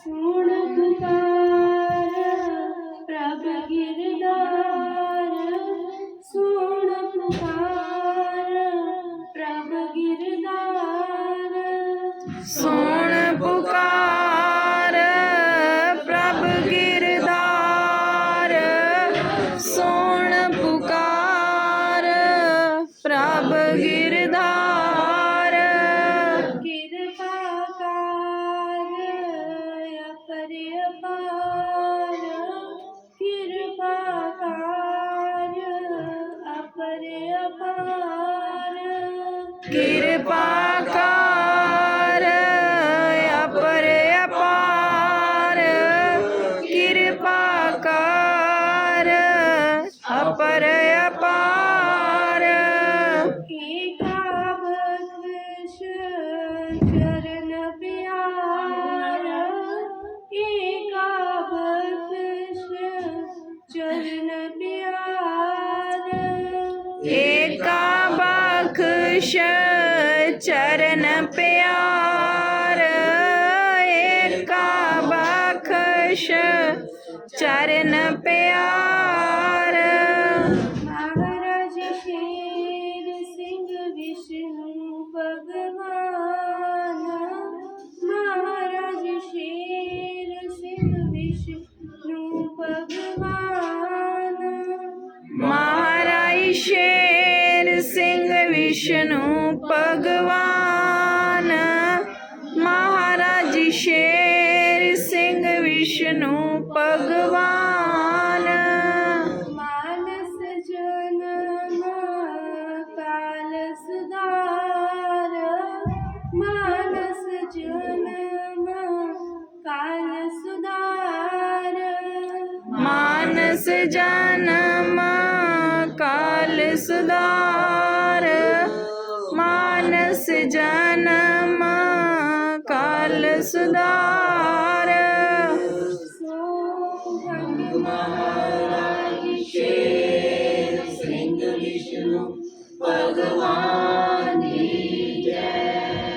ਸੋਣ ਪੁਕਾਰ, ਪ੍ਰਭ ਗਿਰਦਾਰ। ਸੁਣ ਪੁਕਾਰ, ਪ੍ਰਭ ਗਿਰਦਾਰ। ਸੋਣ ਪੁਕਾਰ, ਪ੍ਰਭ ਗਿਰਦਾਰ। ਸੋਣ ਪੁਕਾਰ, ਪ੍ਰਭ ਗਿਰ ਕਿਰਪਾ ਕਰ ਅਪਰ ਅਪਾਰ। ਕਿਰਪਾ ਕਰ ਅਪਰ ਅਪਾਰ। ਏਕਾ ਬਖਸ਼ ਬਖਸ਼ ਚਰਨ ਪਿਆਰ ਏਕਾ ਬਖਸ਼ ਚਰਨ ਪਿਆਰ। ਮਹਾਰਾਜ ਸ਼ੇਰ ਸਿੰਘ ਵਿਸ਼ਨੂੰ ਭਗਵਾਨ ਮਹਾਰਾਜ ਸ਼ੇਰ ਸਿੰਘ ਵਿਸ਼ਨੂੰ ਭਗਵਾਨ। ਮਹਾਰਾਜ ਸ਼ੇਰ ਵਿਸ਼ਨੂੰ ਭਗਵਾਨ ਮਹਾਰਾਜ ਸ਼ੇਰ ਸਿੰਘ ਵਿਸ਼ਨੂੰ ਭਗਵਾਨ। ਮਾਨਸ ਜਨਮ ਕਾਲ ਸੁਧਾਰ ਮਾਨਸ ਜਨਮ ਕਾਲ ਸੁਧਾਰ ਮਾਨਸ ਜਨਮ ਕਾਲ ਮਾਨਸ ਜਨਮ ਕਾਲ ਸੁਧਾਰ। ਸੰਗ ਮਹਾਰਾਜ ਸ਼ੇਰ ਸਿੰਘ ਵਿਸ਼ਨੂੰ ਭਗਵਾਨ